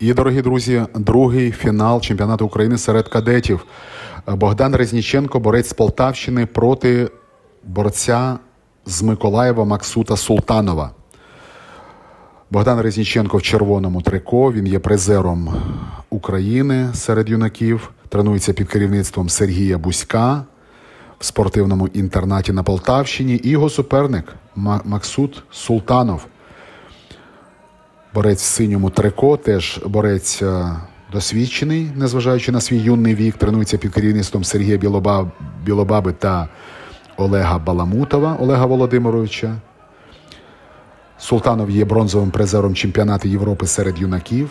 І, дорогі друзі, другий фінал чемпіонату України серед кадетів. Богдан Резніченко, борець з Полтавщини проти борця з Миколаєва Максута Султанова. Богдан Резніченко в червоному трико. Він є призером України серед юнаків. Тренується під керівництвом Сергія Буська в спортивному інтернаті на Полтавщині. І його суперник Максут Султанов. Борець в синьому трико, теж борець е, досвідчений, незважаючи на свій юний вік, тренується під керівництвом Сергія Білоба, Білобаби та Олега Баламутова, Олега Володимировича. Султанов є бронзовим призером чемпіонату Європи серед юнаків.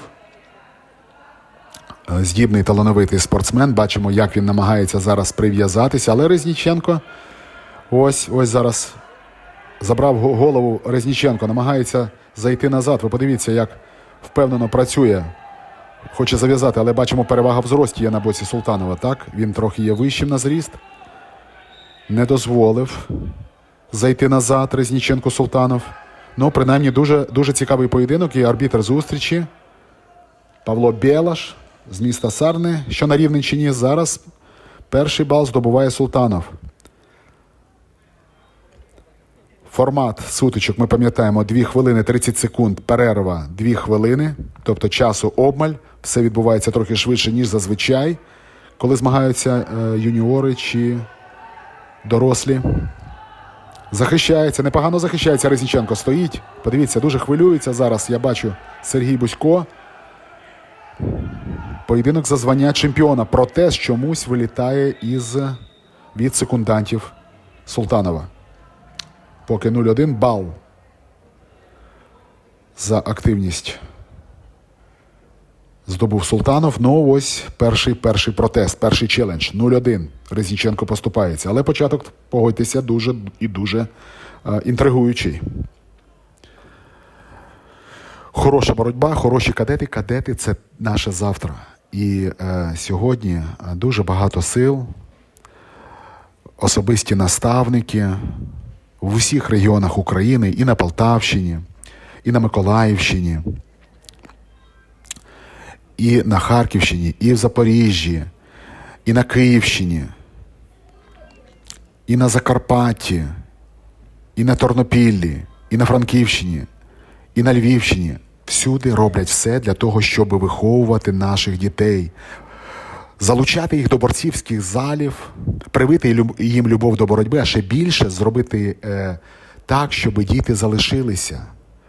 Е, Здібний талановитий спортсмен. Бачимо, як він намагається зараз прив'язатися. Але Резніченко ось ось зараз забрав голову Резніченко, намагається зайти назад. Ви подивіться, як впевнено працює. Хоче зав'язати, але бачимо, перевага в зрості є на боці Султанова. Так, він трохи є вищим на зріст. Не дозволив зайти назад Резніченко Султанов. Ну, принаймні, дуже, дуже цікавий поєдинок і арбітр зустрічі. Павло Білаш з міста Сарни, що на Рівненщині зараз перший бал здобуває Султанов. Формат сутичок ми пам'ятаємо 2 хвилини 30 секунд, перерва 2 хвилини, тобто часу обмаль. Все відбувається трохи швидше, ніж зазвичай, коли змагаються е, юніори чи дорослі. Захищається, непогано захищається Резніченко. Стоїть. Подивіться, дуже хвилюється зараз. Я бачу Сергій Бусько. Поєдинок за звання чемпіона. Протест чомусь вилітає із від секундантів Султанова. Поки 0-1 бал за активність здобув Султанов. Ну ось перший перший протест, перший челендж. 0-1. Резніченко поступається. Але початок, погодьтеся, дуже і дуже е, інтригуючий. Хороша боротьба, хороші кадети. Кадети це наше завтра. І е, сьогодні е, дуже багато сил, особисті наставники в усіх регіонах України, і на Полтавщині, і на Миколаївщині, і на Харківщині, і в Запоріжжі, і на Київщині, і на Закарпатті, і на Тернопіллі, і на Франківщині, і на Львівщині. Всюди роблять все для того, щоб виховувати наших дітей, залучати їх до борцівських залів, привити їм любов до боротьби, а ще більше зробити е, так, щоб діти залишилися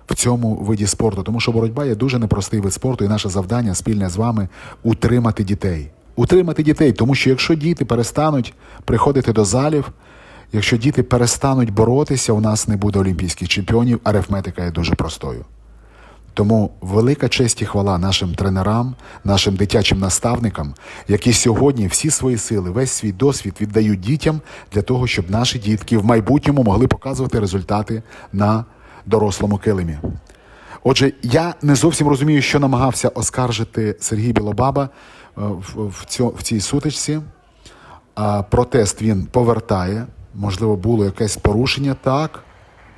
в цьому виді спорту. Тому що боротьба є дуже непростий вид спорту, і наше завдання спільне з вами утримати дітей. Утримати дітей, тому що якщо діти перестануть приходити до залів, якщо діти перестануть боротися, у нас не буде олімпійських чемпіонів, арифметика є дуже простою. Тому велика честь і хвала нашим тренерам, нашим дитячим наставникам, які сьогодні всі свої сили, весь свій досвід віддають дітям для того, щоб наші дітки в майбутньому могли показувати результати на дорослому килимі. Отже, я не зовсім розумію, що намагався оскаржити Сергій Білобаба е, в, цій сутичці. А протест він повертає. Можливо, було якесь порушення. Так,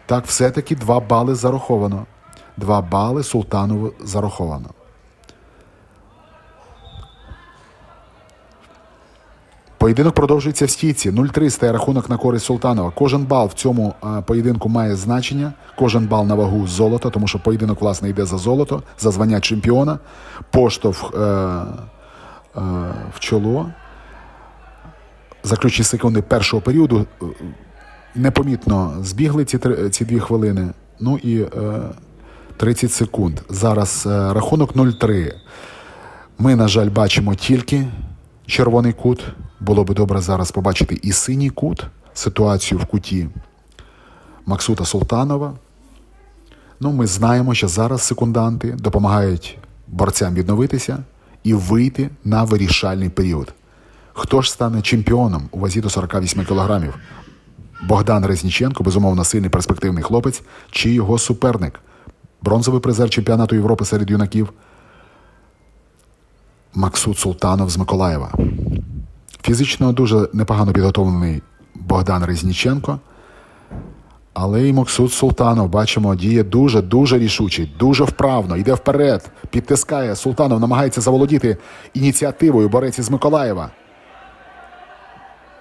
так, все-таки два бали зараховано. Два бали Султанову зараховано. Поєдинок продовжується в стійці. 0-3 стає рахунок на користь Султанова. Кожен бал в цьому е, поєдинку має значення. Кожен бал на вагу золота, тому що поєдинок, власне, йде за золото, за звання чемпіона. Поштовх е, е, в чоло. Заключні секунди першого періоду е, непомітно збігли ці, ці дві хвилини. Ну і е, 30 секунд. Зараз е, рахунок 0-3. Ми, на жаль, бачимо тільки червоний кут. Було би добре зараз побачити і синій кут, ситуацію в куті Максута Султанова. Ну, ми знаємо, що зараз секунданти допомагають борцям відновитися і вийти на вирішальний період. Хто ж стане чемпіоном у вазі до 48 кілограмів? Богдан Резніченко, безумовно, сильний перспективний хлопець, чи його суперник, бронзовий призер чемпіонату Європи серед юнаків Максут Султанов з Миколаєва. Фізично дуже непогано підготовлений Богдан Резніченко. Але і Максут Султанов, бачимо, діє дуже, дуже рішуче, дуже вправно, йде вперед, підтискає. Султанов намагається заволодіти ініціативою борець із Миколаєва.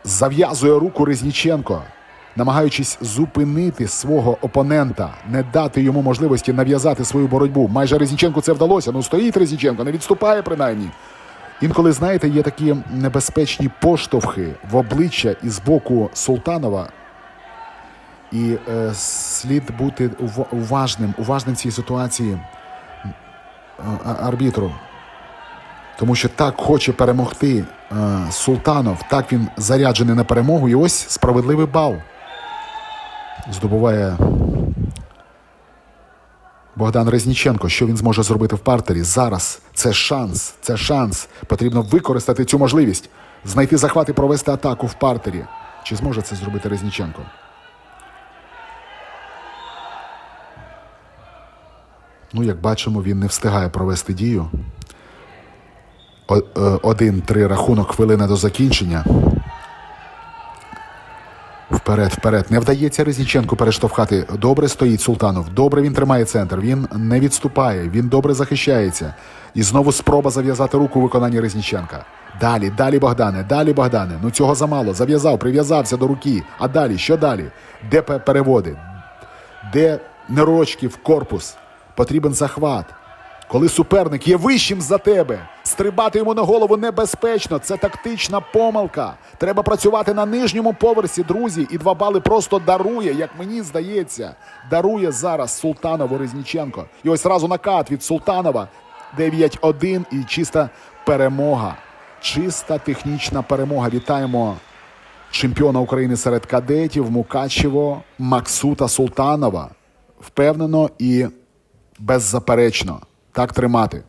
Зав'язує руку Резніченко, намагаючись зупинити свого опонента, не дати йому можливості нав'язати свою боротьбу. Майже Резніченку це вдалося. Ну стоїть Резніченко, не відступає принаймні. Інколи, знаєте, є такі небезпечні поштовхи в обличчя і з боку Султанова. І е, слід бути уважним, уважним цій ситуації е, арбітру. Тому що так хоче перемогти е, Султанов, так він заряджений на перемогу. І ось справедливий бал. Здобуває Богдан Резніченко. Що він зможе зробити в партері? Зараз це шанс. Це шанс. Потрібно використати цю можливість, знайти захват і провести атаку в партері. Чи зможе це зробити Резніченко? Ну, як бачимо, він не встигає провести дію. Е, Один-три рахунок хвилина до закінчення. Вперед, вперед. Не вдається Резніченку перештовхати. Добре стоїть Султанов. Добре він тримає центр. Він не відступає. Він добре захищається. І знову спроба зав'язати руку у виконанні Резніченка. Далі, далі, Богдане, далі, Богдане. Ну цього замало. Зав'язав, прив'язався до руки. А далі, що далі? Де переводи? Де нерочки в корпус? Потрібен захват. Коли суперник є вищим за тебе, стрибати йому на голову небезпечно. Це тактична помилка. Треба працювати на нижньому поверсі, друзі, і два бали просто дарує, як мені здається. Дарує зараз Султанову Резніченко. І ось разу накат від Султанова. 9-1 і чиста перемога. Чиста технічна перемога. Вітаємо чемпіона України серед кадетів Мукачево Максута Султанова. Впевнено і беззаперечно. Так тримати.